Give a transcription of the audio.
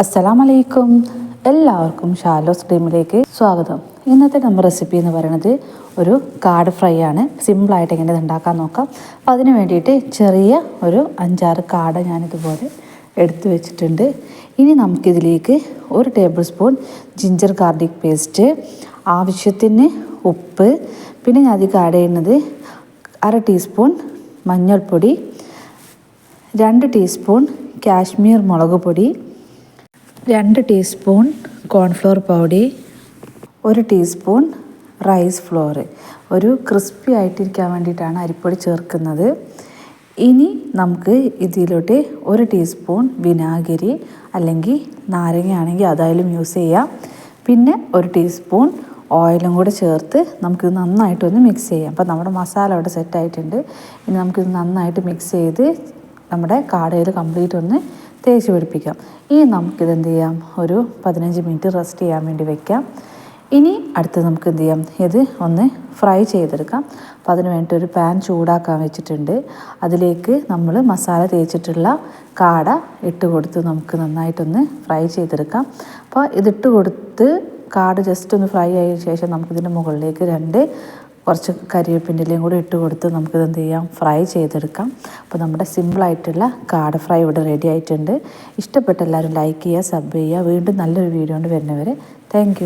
അസ്സലാമലൈക്കും. എല്ലാവർക്കും ഷാലോസ് ക്രീമിലേക്ക് സ്വാഗതം. ഇന്നത്തെ നമ്മുടെ റെസിപ്പി എന്ന് പറയുന്നത് ഒരു കാട് ഫ്രൈ ആണ്. സിമ്പിളായിട്ട് എങ്ങനെ ഉണ്ടാക്കാൻ നോക്കാം. അപ്പോൾ അതിന് വേണ്ടിയിട്ട് ചെറിയ ഒരു അഞ്ചാറ് കാട ഞാനിതുപോലെ എടുത്തു വെച്ചിട്ടുണ്ട്. ഇനി നമുക്കിതിലേക്ക് ഒരു tablespoon ginger garlic paste ആവശ്യത്തിന് ഉപ്പ് പിന്നെ ഞാൻ അധികം ആഡ് ചെയ്യുന്നത് അര ടീസ്പൂൺ മഞ്ഞൾപ്പൊടി രണ്ട് ടീസ്പൂൺ കാശ്മീർ മുളക് പൊടി രണ്ട് ടീസ്പൂൺ കോൺഫ്ലോർ പൗഡി ഒരു ടീസ്പൂൺ റൈസ് ഫ്ലോർ ഒരു ക്രിസ്പി ആയിട്ടിരിക്കാൻ വേണ്ടിയിട്ടാണ് അരിപ്പൊടി ചേർക്കുന്നത്. ഇനി നമുക്ക് ഇതിലോട്ട് ഒരു ടീസ്പൂൺ വിനാഗിരി അല്ലെങ്കിൽ നാരങ്ങ ആണെങ്കിൽ അതായാലും യൂസ് ചെയ്യാം. പിന്നെ ഒരു ടീസ്പൂൺ ഓയിലും കൂടെ ചേർത്ത് നമുക്കിത് നന്നായിട്ടൊന്ന് മിക്സ് ചെയ്യാം. അപ്പോൾ നമ്മുടെ മസാല അവിടെ സെറ്റായിട്ടുണ്ട് ഇനി നമുക്കിത് നന്നായിട്ട് മിക്സ് ചെയ്ത് നമ്മുടെ കാടയിൽ കംപ്ലീറ്റ് ഒന്ന് തേച്ച് പിടിപ്പിക്കാം. ഇനി നമുക്കിത് എന്ത് ചെയ്യാം? ഒരു പതിനഞ്ച് മിനിറ്റ് റെസ്റ്റ് ചെയ്യാൻ വേണ്ടി വെക്കാം. ഇനി അടുത്ത് നമുക്ക് എന്ത് ചെയ്യാം? ഇത് ഒന്ന് ഫ്രൈ ചെയ്തെടുക്കാം. അപ്പോൾ അതിന് വേണ്ടിയിട്ട് ഒരു പാൻ ചൂടാക്കാൻ വെച്ചിട്ടുണ്ട്. അതിലേക്ക് നമ്മൾ മസാല തേച്ചിട്ടുള്ള കാട ഇട്ട് കൊടുത്ത് നമുക്ക് നന്നായിട്ടൊന്ന് ഫ്രൈ ചെയ്തെടുക്കാം. അപ്പോൾ ഇതിട്ട് കൊടുത്ത് കാട് ജസ്റ്റ് ഒന്ന് ഫ്രൈ ആയ ശേഷം നമുക്കിതിന്റെ മുകളിലേക്ക് രണ്ട് കുറച്ച് കരിവേപ്പിന്റെലയും കൂടി ഇട്ട് കൊടുത്ത് നമുക്കിത് എന്ത് ചെയ്യാം? ഫ്രൈ ചെയ്തെടുക്കാം. അപ്പോൾ നമ്മുടെ സിമ്പിളായിട്ടുള്ള കാട ഫ്രൈ ഇവിടെ റെഡി ആയിട്ടുണ്ട്. ഇഷ്ടപ്പെട്ട എല്ലാവരും ലൈക്ക് ചെയ്യുക സബ് ചെയ്യുക. വീണ്ടും നല്ലൊരു വീഡിയോ കൊണ്ട് വരുന്നവരെ താങ്ക്